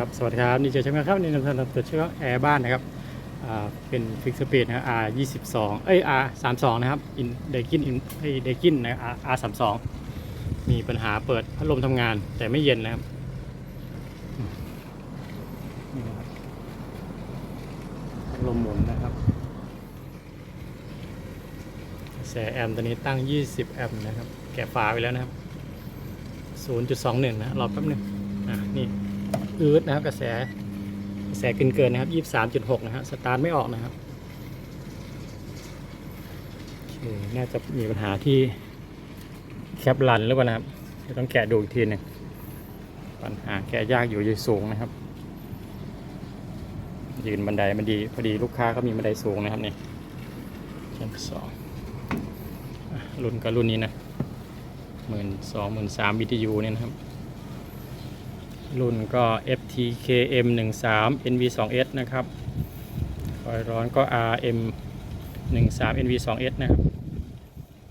ครับสวัสดีครับนี่เจช่างครับนี่นำเสนอตัวเชื่อแอร์บ้านนะครับเป็นฟิกสปีดนะครับ R 22เอ้ย R 32นะครับอินเดกินอินไอเดกินนะ R R 32มีปัญหาเปิดพัดลมทำงานแต่ไม่เย็นนะครับพัดลมหมุนนะครับแสแอมตัวนี้ตั้ง 20 แอมนะครับ แกะฝาไปแล้วนะครับ 0.21 นะรอแป๊บหนึงอะนี่ อืดนะครับ กระแสกระแสเกินเกินนะครับ23.6นะฮะสตาร์ทไม่ออกนะครับน่าจะมีปัญหาที่แคปรันหรือเปล่านะครับเดี๋ยวต้องแกะดูอีกทีหนึ่งปัญหาแกะยากอยู่ยู่สูงนะครับ ยืนบันไดมันดีพอดีลูกค้าก็มีบันไดสูงนะครับนี่ชั้นสองรุ่นก็รุ่นนี้นะหมื่นสองหมื่นสาม BTU เนี่ยนะครับ รุ่นก็ FTKM 1 3 NV 2 S นะครับคอยร้อนก็ RM 1 3 NV 2 S นะครับ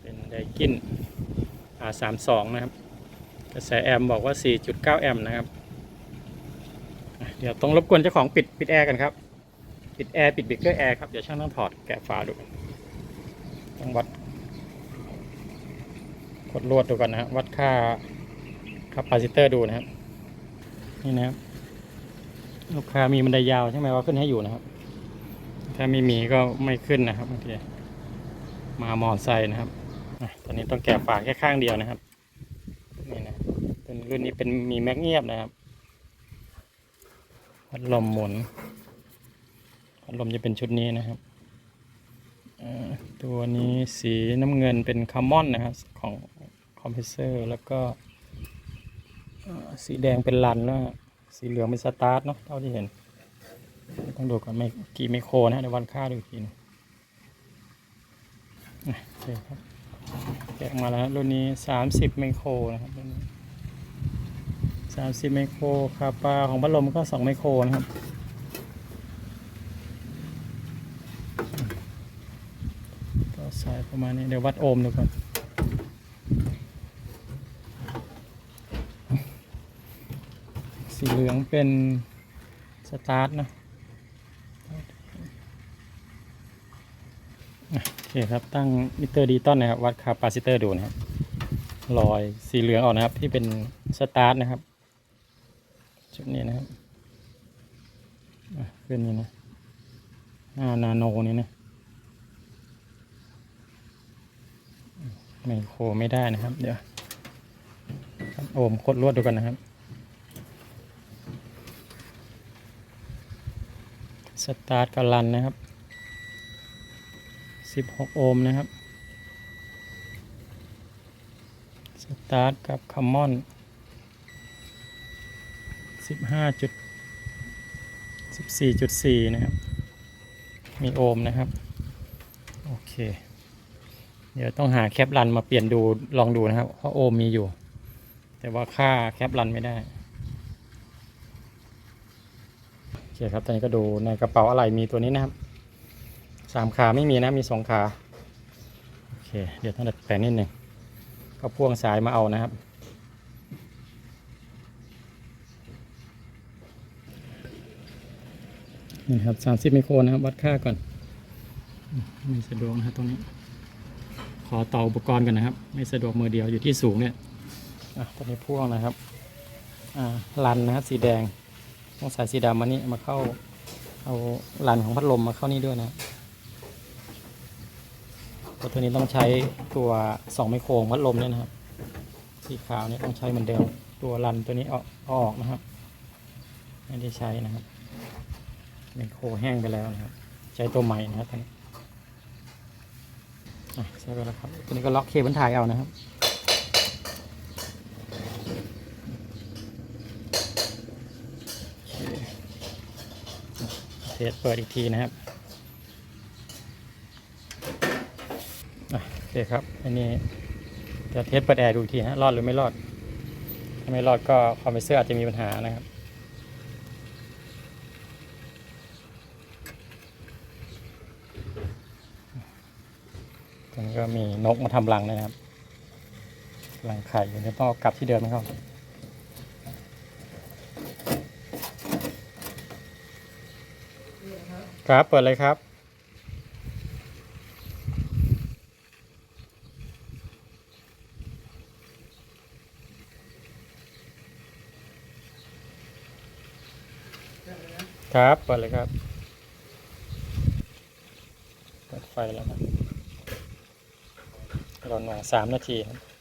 เป็นไดกิน R 3 2 นะครับ กระแสแอมบอกว่า 4.9 แอมป์นะครับ เดี๋ยวต้องรบกวนเจ้าของปิดปิดแอร์กันครับ ปิดแอร์ปิดเบรกเกอร์แอร์ครับ เดี๋ยวช่างต้องถอดแกะฝาดู ต้องวัดกดลวดดูก่อนนะครับวัดค่าคาปาซิเตอร์ดูนะครับ นี่นะครับ ลูกค้ามีบันไดยาวใช่ไหมว่าขึ้นให้อยู่นะครับ ถ้าไม่มีก็ไม่ขึ้นนะครับบางทีมามอไซค์นะครับตอนนี้ต้องแกะฝาแค่ข้างเดียวนะครับนี่นะเป็นรุ่นนี้เป็นมีแม็กเงียบนะครับพัดลมหมุนพัดลมจะเป็นชุดนี้นะครับตัวนี้สีน้ำเงินเป็นคาร์มอนนะครับของคอมเพรสเซอร์แล้วก็ สีแดงเป็นลันแล้วสีเหลืองเป็นสตาร์ทเนาะเท่าที่เห็น ต้องดูก่อนไม่กี่ไมโครนะเดี๋ยววันค่าดูกทีหนึงอะโอเคครับแกะมาแล้วรุ่นนี้สามสิบไมโครนะครับสามสิบไมโครคาปาของพัดลมก็สองไมโครนะครับก็สายประมาณนี้เดี๋ยววัดโอห์มดูก่อน สีเหลืองเป็นสตาร์ทนะโอเคครับตั้งมิเตอร์ดิจิตอลนะครับ วัดคาปาซิเตอร์ดูนะครับรอยสีเหลืองออกนะครับ ที่เป็นสตาร์ทนะครับชุดนี้นะครับอะขึ้นนี่นะ5นาโนนี่นะไมโครไม่ได้นะครับ เดี๋ยวโอห์มกดลวดดูกันนะครับ สตาร์ทกับรันนะครับ 16 โอห์มนะครับ สตาร์ทกับคัมมอน 15จุด14.4 นะครับ มีโอห์มนะครับ โอเค เดี๋ยวต้องหาแคปรันมาเปลี่ยนดูลองดูนะครับ เพราะโอห์มมีอยู่ แต่ว่าค่าแคปรันไม่ได้โอเคครับตอนนี้ก็ดูในกระเป๋าอะไรมีตัวนี้นะครับสามขาไม่มีนะมีสองขาโอเคเดี๋ยวต้องดัดแปลงนิดหนึ่งก็พ่วงสายมาเอานะครับ นี่ครับสามสิบไมโครนะครับ วัดค่าก่อนมไม่สะดวกนะครับตรงนี้ ขอต่ออุปกรณ์กันนะครับ ไม่สะดวกมือเดียวอยู่ที่สูงเนี่ยอะตอนนี้พ่วงนะครับอ่าลันนะครับสีแดง ต้องสายสีดำมานี่มาเข้า เอาลันของพัดลมมาเข้านี่ด้วยนะตัวตัวนี้ต้องใช้ตัวสองไมโครพัดลมเนี่ยนะครับ สีขาวเนี่ยต้องใช้เหมือนเดิมตัวลันตัวนี้ออาออกนะครับไม่ได้ใช้นะครับไมโครแห้งไปแล้วนะครับ ใช้ตัวใหม่นะครับตอนนี้อะใช้ไปแล้วครับตัวนี้ก็ล็อกเคเบิลไทยเอานะครับ เทสเปิดอีกทีนะครับอะโอเคครับอันนี้จะเทสเปิดแอร์ดูอีกทีนะรอดหรือไม่รอด ถ้าไม่รอดก็คอมเพรสเซอร์อาจจะมีปัญหานะครับตรงนี้ก็มีนกมาทำรังนะครับรังไข่อยู่เนี่ยต้องกลับที่เดิมนะครับ ครับเปิดเลยครับครับเปิดเลยครับเปิดไฟแล้วครับรอหน่อยสามนาทีครับ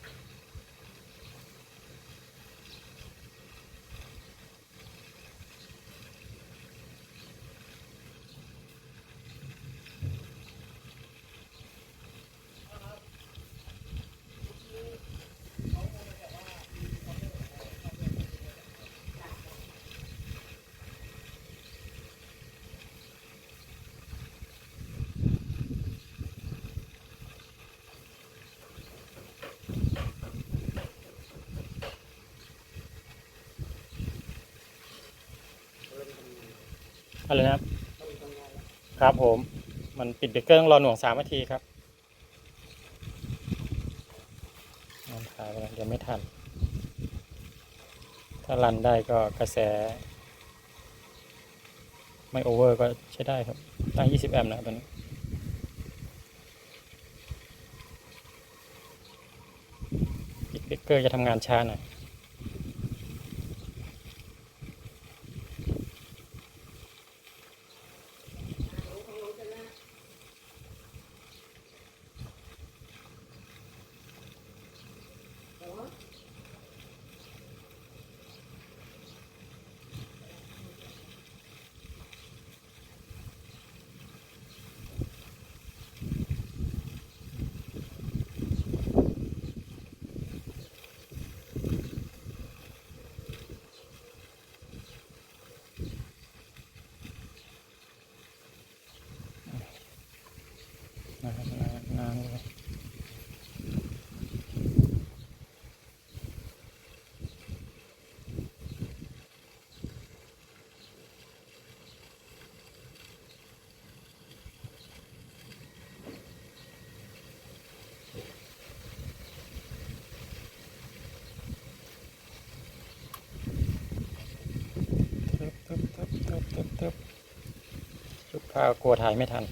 อะไรนะครับครับผม มันปิดเบรกเกอร์ต้องรอหน่วงสามนาทีครับนอนถ่ายไปแล้วเดี๋ยวไม่ทัน ถ้ารันได้ก็กระแส ไม่โอเวอร์ก็ใช้ได้ครับ ตั้ง 20 แอมป์นะตอนนี้เบรกเกอร์จะทำงานช้าหน่อย นะครับนานเลยตึ๊บตึ๊บตึ๊บตึ๊บตึ๊บตึ๊บลูกค้ากลัวถ่ายไม่ทัน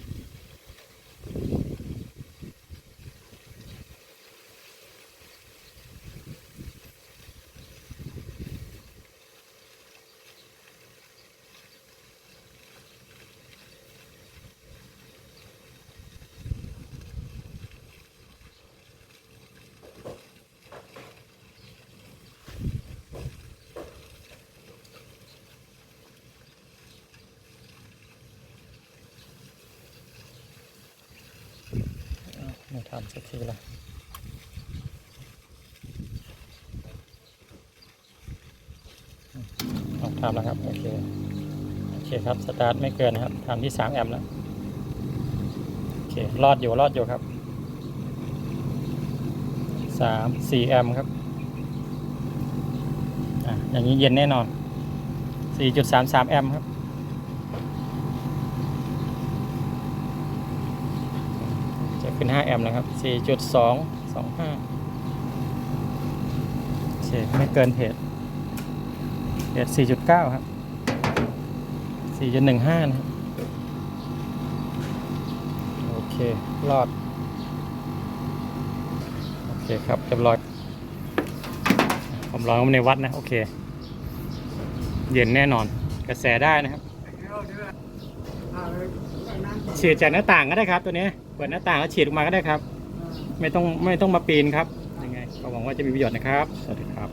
ไม่ทำสักทีละอืมลองทำแล้วครับ โอเค โอเคครับ สตาร์ทไม่เกินนะครับทำที่สามแอมป์แล้ว โอเค รอดอยู่รอดอยู่ครับสามสี่แอมป์ครับ อะ อย่างนี้เย็นแน่นอนสี่จุดสามสามแอมป์ครับ จะขึ้น5 แอมป์นะครับ 4.225โอเคไม่เกินเพจเพจ4.9 ครับ 4.15 นะครับ โอเค รอด โอเคครับ เรียบร้อย ผมลองเข้าในวัดนะ โอเค เย็นแน่นอน กระแสได้นะครับ ฉีดจากหน้าต่างก็ได้ครับ ตัวนี้เปิดหน้าต่างแล้วฉีดออกมาก็ได้ครับ ไม่ต้องไม่ต้องมาปีนครับยังไงก็หวังว่าจะมีประโยชน์นะครับ สวัสดีครับ